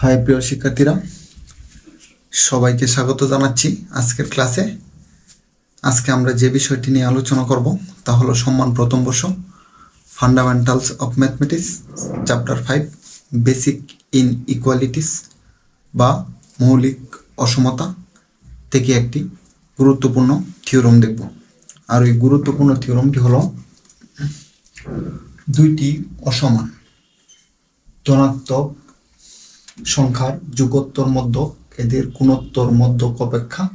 High, প্রিয় শিক্ষার্থীরা, সবাইকে স্বাগত জানাচ্ছি আজকের ক্লাসে। আজকে আমরা যে বিষয়টি নিয়ে আলোচনা করব তা হলো সম্মান প্রথম বর্ষ fundamentals of mathematics chapter five basic inequalities বা মৌলিক অসমতা থেকে একটি গুরুত্বপূর্ণ থিওরম দেখব। আর ওই গুরুত্বপূর্ণ থিওরমটি হলো দুইটি অসমান, ধনাত্মক সংখ্যার যুগোত্তর মধ্যক, এদের গুণোত্তর মধ্যক অপেক্ষা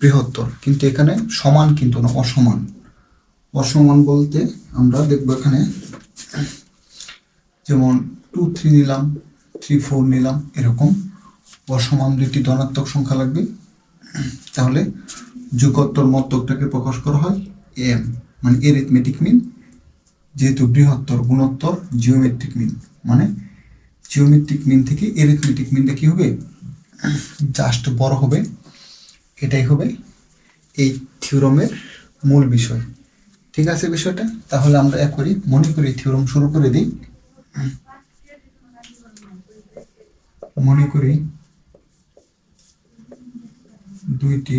বৃহত্তর। কিন্তু এখানে সমান কিন্তু না, অসমান। অসমান বলতে আমরা দেখব এখানে, যেমন টু থ্রি নিলাম থ্রি ফোর নিলাম, এরকম। অসমান দুইটি ধনাত্মক সংখ্যা লাগবে। তাহলে যুগোত্তর মধ্যকটাকে প্রকাশ করা হয় এম মানে এরিথমেটিক মিন যেহেতু বৃহত্তর, গুণোত্তর জিওমেট্রিক মিন মানে জিওমেট্রিক মিন থেকে এরিথমেটিক মিনটা কি হবে? জাস্ট বড় হবে। এটাই হবে এই থিওরমের মূল বিষয়। ঠিক আছে বিষয়টা? তাহলে আমরা এক করি, মনে করি থিওরম শুরু করে দিই। মনে করি দুইটি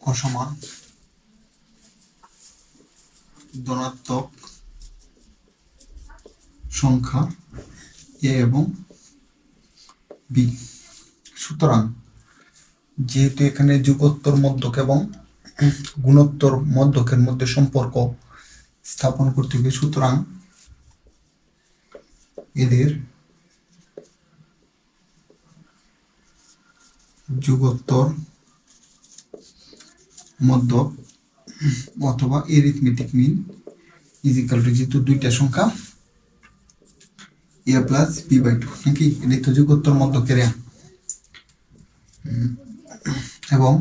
অসমান ধনাত্মক সংখ্যা এ এবং বি। সুতরাং যেহেতু এখানে যুগোত্তর মধ্যক এবং গুণোত্তর মধ্যকের মধ্যে সম্পর্ক স্থাপন করতে হবে, সুতরাং এদের যুগোত্তর মধ্যক অথবা এরিথমেটিক মিন ইজিক্যাল টু যেহেতু দুইটা সংখ্যা A plus B by two নাকি? এটাই তো যুগোত্তর মধ্যকের এবং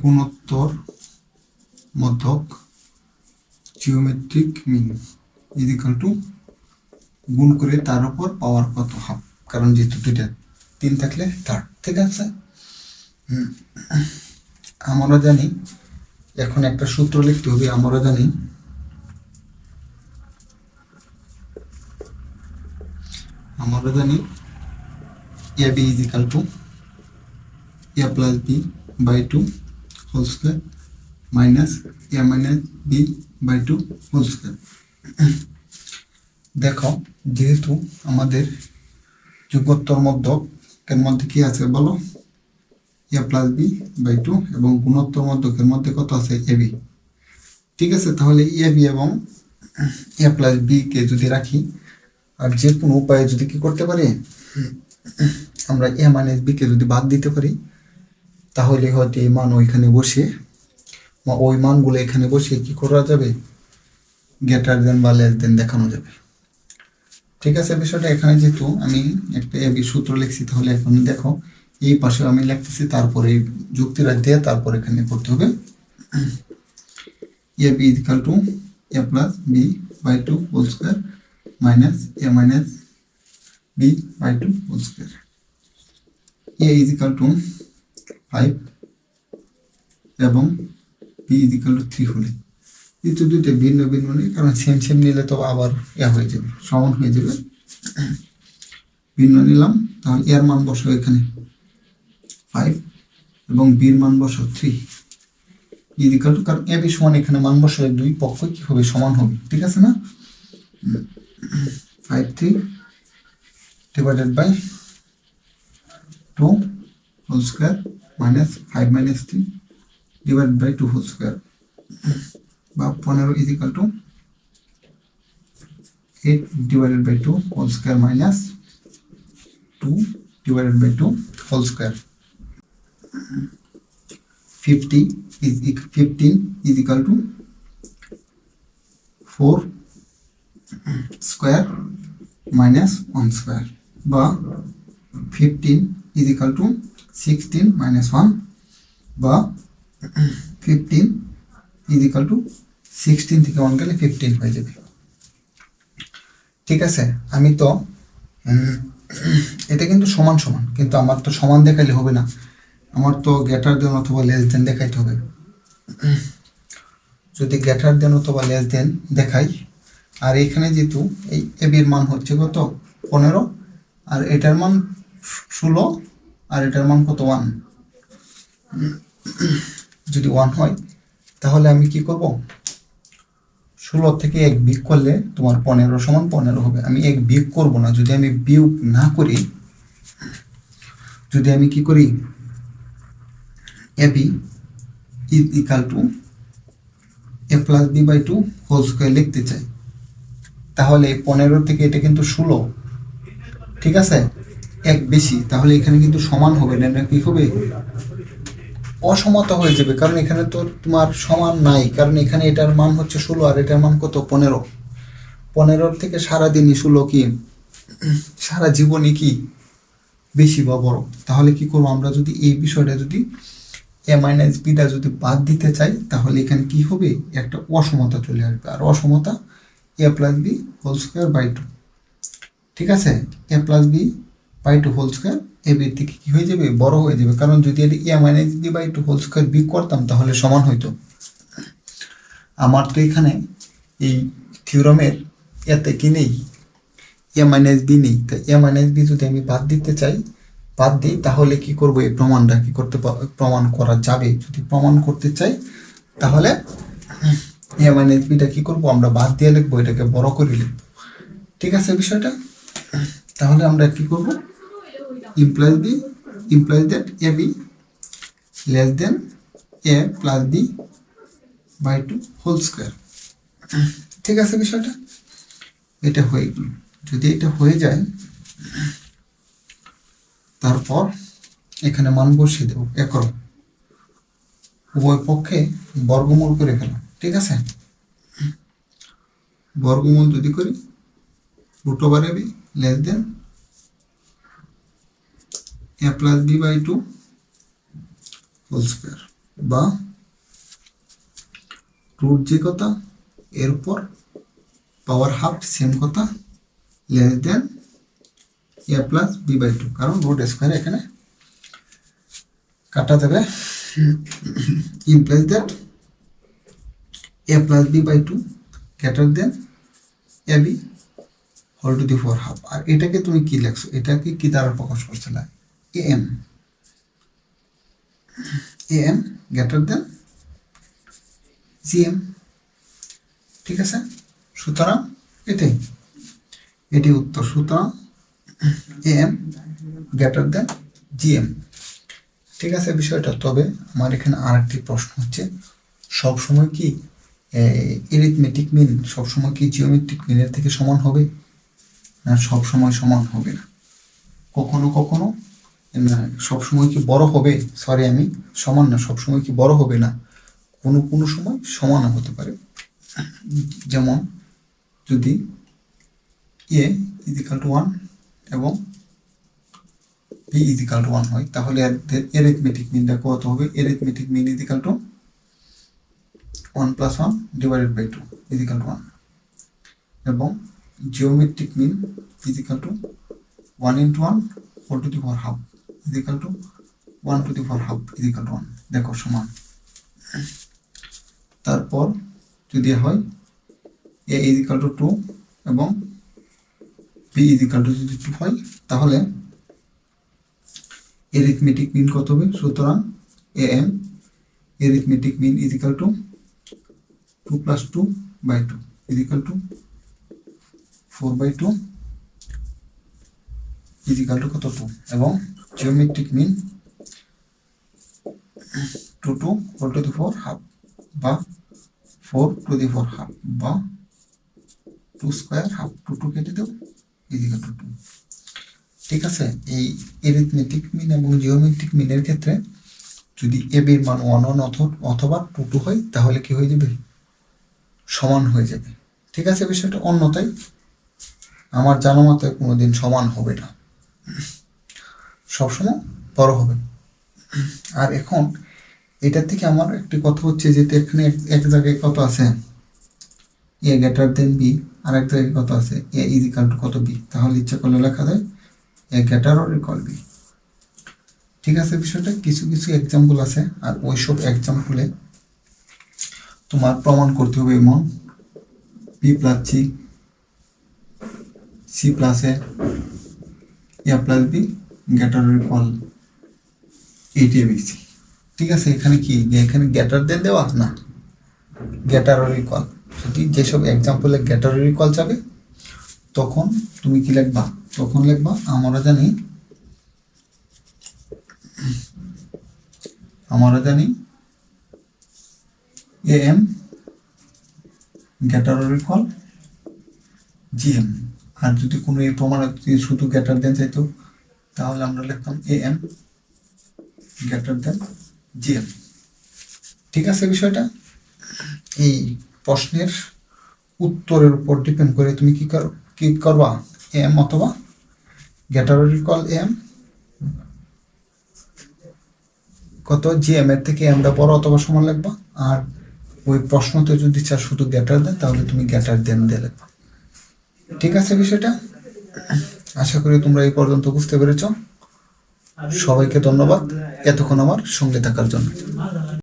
গুণোত্তর মধ্যক জিওমেট্রিক মিন ইজিক্যাল টু গুণ করে তার উপর পাওয়ার কত হাফ কারণ যেহেতু দুইটা, তিন থাকলে থার্ড ঠিক আছে। আমরা জানি, এখন একটা সূত্র লিখতে হবে, আমরা জানি আমরা জানি A B is equal to A plus B by two whole square minus A minus B by two whole square দেখো, যেহেতু আমাদের যুগোত্তর মধ্যকের মধ্যে কি আছে বলো? A plus B by two এবং গুণোত্তর মধ্যকের মধ্যে কত আছে? A B. ঠিক আছে, তাহলে এ বি এবং এ প্লাস বি কে যদি রাখি আর যে কোনো উপায়ে যদি কি করতে পারি, আমরা এ মাইনাস বি কে যদি বাদ দিতে পারি, তাহলে হয়তো এই মান ওইখানে বসে ওই মানগুলো এখানে বসে কি করা যাবে? গ্রেটার দেন বা লেস দেন দেখানো যাবে। ঠিক আছে, বিষয়টা এখানে যেহেতু আমি একটা এবি সূত্র লিখছি, তাহলে এখন দেখো, এই পাশে আমি লিখতেছি, তারপরে যুক্তিটা দিয়ে তারপর এখানে করতে হবে। A, B is equal to A plus B by two whole square minus A minus B by two whole square A is equal to five এবং B is equal to three হলে কিন্তু দুইটা ভিন্ন ভিন্ন নেই, কারণ সেম সেম নিলে তো আবার ইয়া হয়ে যাবে, সমান হয়ে যাবে। ভিন্ন নিলাম, তাহলে এর মান বসো এখানে। ফাইভ এবং বির মান বসো থ্রি ইজিক্যাল টু কারণ এ বি সমান এখানে মান বসো দুই পক্ষ কি হবে সমান হবে, ঠিক আছে না? Five three divided by two whole square minus five minus three divided by two whole square বা পনেরো is equal to eight divided by two whole square minus two divided by two whole square fifty is fifteen is equal to four square minus one square বা fifteen is equal to sixteen minus one বা fifteen is equal to sixteen থেকে one গেলে fifteen হয়ে যাবে। ঠিক আছে? আমি তো এটা কিন্তু সমান সমান, কিন্তু আমার তো সমান দেখাইলে হবে না। আমার তো গ্রেটার দেন অথবা লেস দেন দেখাইতে হবে। যদি গ্রেটার দেন অথবা লেস দেন দেখাই আর এখানে যেহেতু এই এবির মান হচ্ছে কত? পনেরো। আর এটার মান ষোলো, আর এটার মান কত? ওয়ান। যদি ওয়ান হয়, তাহলে আমি কি করব? ষোলো থেকে এক বিয়োগ করলে তোমার পনেরো সমান পনেরো হবে। আমি এক বিয়োগ করব না। যদি আমি বিয়োগ না করি, যদি আমি কি করি? A B is equal to A plus B by two whole square লিখতে চাই। তাহলে পনেরো থেকে এটা কিন্তু ষোলো। ঠিক আছে? এক বেশি, তাহলে এখানে কিন্তু সমান হবে। না এটা কি হবে? অসমতা হয়ে যাবে। কারণ এখানে তো তোমার সমান নাই। কারণ এখানে এটার মান হচ্ছে ষোলো, আর এটার মান কত? পনেরো। পনেরোর থেকে সারাদিনই ষোলো কি? সারা জীবনই কি? বেশি বা বড়। তাহলে কি করব? আমরা যদি এই বিষয়টা যদি এ মাইনাস বিটা যদি বাদ দিতে চাই, তাহলে এখানে কি হবে? একটা অসমতা চলে আসবে। আর অসমতা A plus B whole square by two ঠিক আছে? A plus B by two whole square A বির থেকে কি হয়ে যাবে? বড় হয়ে যাবে। কারণ যদি এটি A minus B by two whole square B করতাম, তাহলে সমান হইতো। আমার তো এখানে এই থিওরামের এতে কি নেই? এ মাইনাস বি নেই। তাই এ মাইনাস বি যদি আমি বাদ দিতে চাই, বাদ দিই, তাহলে কি করব? এই প্রমাণটা কি করতে প্রমাণ করা যাবে? যদি প্রমাণ করতে চাই, তাহলে এ মাইনাস বিটা কি করব? আমরা বাদ দিয়ে লিখব, এটাকে বড় করে লিখব। ঠিক আছে বিষয়টা? তাহলে আমরা কি করব? Implies B implies that A B less than A plus B by two whole square ঠিক আছে বিষয়টা? এটা হয়ে গেল। যদি এটা হয়ে যায়, তারপর এখানে মান বসিয়ে দেবো একর উভয় পক্ষে বর্গমূল করে ফেলাম। ঠিক আছে? বর্গমূল যদি করি root A B less than A plus B by two whole square বা রুট যে কথা এরপর পাওয়ার হাফ সেম কথা less than A plus B by two কারণ রুট স্কোয়ার এখানে কাটা যাবে implies that plus B by two greater than A B whole to the four half আর এটাকে তুমি কি লেখছো? এটাকে কি দ্বারা প্রকাশ করছিলে A M A M greater than G M ঠিক আছে? সুতরাং এটাই। এটি উত্তর। সুতরাং A M greater than G M ঠিক আছে বিষয়টা? তবে আমার এখানে আরেকটি প্রশ্ন হচ্ছে সব সময় কি এরিথমেটিক মিন সবসময় কি জিওমেট্রিক মিনের থেকে সমান হবে? না সব সময় সমান হবে না। কখনো কখনো? না সব সময় কি বড় হবে? সরি আমি সমান না সব সময় কি বড় হবে না? কোনো কোনো সময় সমান হতে পারে। যেমন, যদি A is equal to one এবং B is equal to one হয়, তাহলে এরিথমেটিক মিনটা কত হবে? Arithmetic mean is equal to one plus one divided by two is equal to one এবং geometric mean is equal to one into one four to the four half is equal to one to the four half is equal to one দেখো, সমান। তারপর যদি হয় A is equal to two এবং B is equal to যদি two হয়, তাহলে arithmetic mean কত হবে? সুতরাং A M arithmetic mean is equal to two plus two by two is equal to four by two is equal to কত two এবং geometric mean two two four to the four half বা four to the four half বা two square half two two কেটে দেব is equal to two ঠিক আছে? এই arithmetic মিন এবং জিওমেট্রিক মিনের ক্ষেত্রে যদি এ বির মান ওয়ান ওয়ান অথবা টু টু হয়, তাহলে কি হয়ে যাবে? সমান হয়ে যাবে। ঠিক আছে, বিষয়টা অন্যতাই আমার জানা মতে কোনোদিন সমান হবে না। সবসময় বড় হবে। আর এখন এটার থেকে আমার একটি কথা হচ্ছে যে এখানে এক- জায়গায় কত আছে? এ গ্রেটার দেন বি আর এক জায়গায় কত আছে? এ ইজিক্যাল টু কত বি তাহলে ইচ্ছা করলে লেখা যায় A greater or equal B ঠিক আছে, বিষয়টা? কিছু কিছু এক্সাম্পল আছে, আর ওইসব এক্সাম্পলে তোমার প্রমাণ করতে হবে এমন। বি প্লাস সি সি প্লাসে A plus B greater equal eight A B C ঠিক আছে, এখানে কি? এখানে গ্রেটার দেন দেওয়া? না। গ্রেটার ইকুয়াল সেটি যেসব এক্সাম্পলে গ্রেটার ইকুয়াল যাবে, তখন তুমি কি লিখবা? তখন লিখবা, আমরা জানি আমরা জানি M greater equal G M আর যদি কোনো এই প্রমাণে শুধু গ্রেটার দেন চাইতো, তাহলে আমরা লিখতাম A M greater than G M ঠিক আছে বিষয়টা? এই প্রশ্নের উত্তরের উপর ডিপেন্ড করে তুমি কি কি করবা? এম অথবা গ্রেটার ইকুয়াল এম কত? জি এম এর থেকে এমটা বড় অথবা সমান লিখবা? আর ওই প্রশ্নতে যদি চাও শুধু গ্যাটার দেন, তাহলে তুমি গ্যাটার দেন দিলে। ঠিক আছে বিষয়টা? আশা করি তোমরা এই পর্যন্ত বুঝতে পেরেছ। সবাইকে ধন্যবাদ। এতক্ষণ আমার সঙ্গে থাকার জন্য।